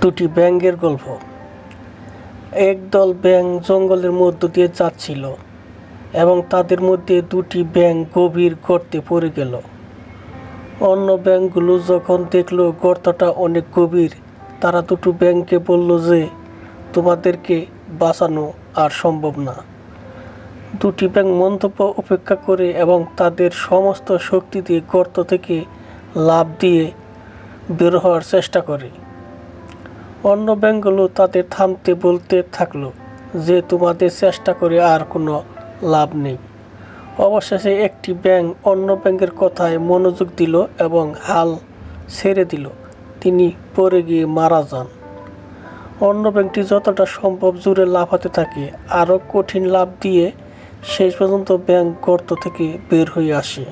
দুটি ব্যাঙের গল্প। একদল ব্যাঙ জঙ্গলের মধ্য দিয়ে যাচ্ছিল এবং তাদের মধ্যে দুটি ব্যাঙ গভীর গর্তে পড়ে গেল। অন্য ব্যাঙগুলো যখন দেখল গর্তটা অনেক গভীর, তারা দুটো ব্যাঙকে বলল যে, তোমাদেরকে বাঁচানো আর সম্ভব না। দুটি ব্যাঙ মন্তব্য উপেক্ষা করে এবং তাদের সমস্ত শক্তি দিয়ে গর্ত থেকে লাভ দিয়ে বের হওয়ার চেষ্টা করে। অন্য ব্যাংকগুলো তাদের থামতে বলতে থাকল যে তোমাদের চেষ্টা করে আর কোনো লাভ নেই। অবশেষে একটি ব্যাংক অন্য ব্যাংকের কথায় মনোযোগ দিল এবং হাল ছেড়ে দিল। তিনি পড়ে গিয়ে মারা যান। অন্য ব্যাংকটি যতটা সম্ভব জুড়ে লাফাতে থাকে, আরও কঠিন লাভ দিয়ে শেষ পর্যন্ত ব্যাংক গর্ত থেকে বের হয়ে আসে।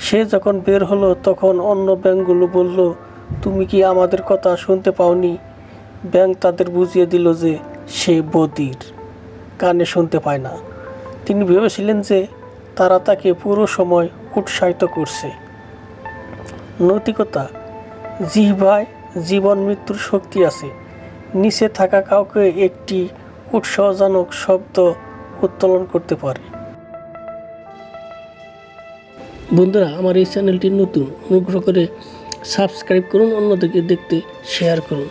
সে যখন বের হলো, তখন অন্য ব্যাংকগুলো বলল তুমি কি আমাদের কথা শুনতে পাওনি? ব্যাং তাদের বুঝিয়ে দিল যে সে বদির। কানে শুনতে পায় না। তিনি ভেবেছিলেন যে তারা তাকে পুরো সময় উৎসাহিত করছে। নৈতিকতা? জিহ্বায় জীবন মৃত্যুর শক্তি আছে। নিচে থাকা কাউকে একটি উৎসাহজনক শব্দ উত্তোলন করতে পারে। বন্ধুরা, আমার এই চ্যানেলটি নতুন। অনুগ্রহ করে সাবস্ক্রাইব করুন অন্যদেরকে দেখতে শেয়ার করুন।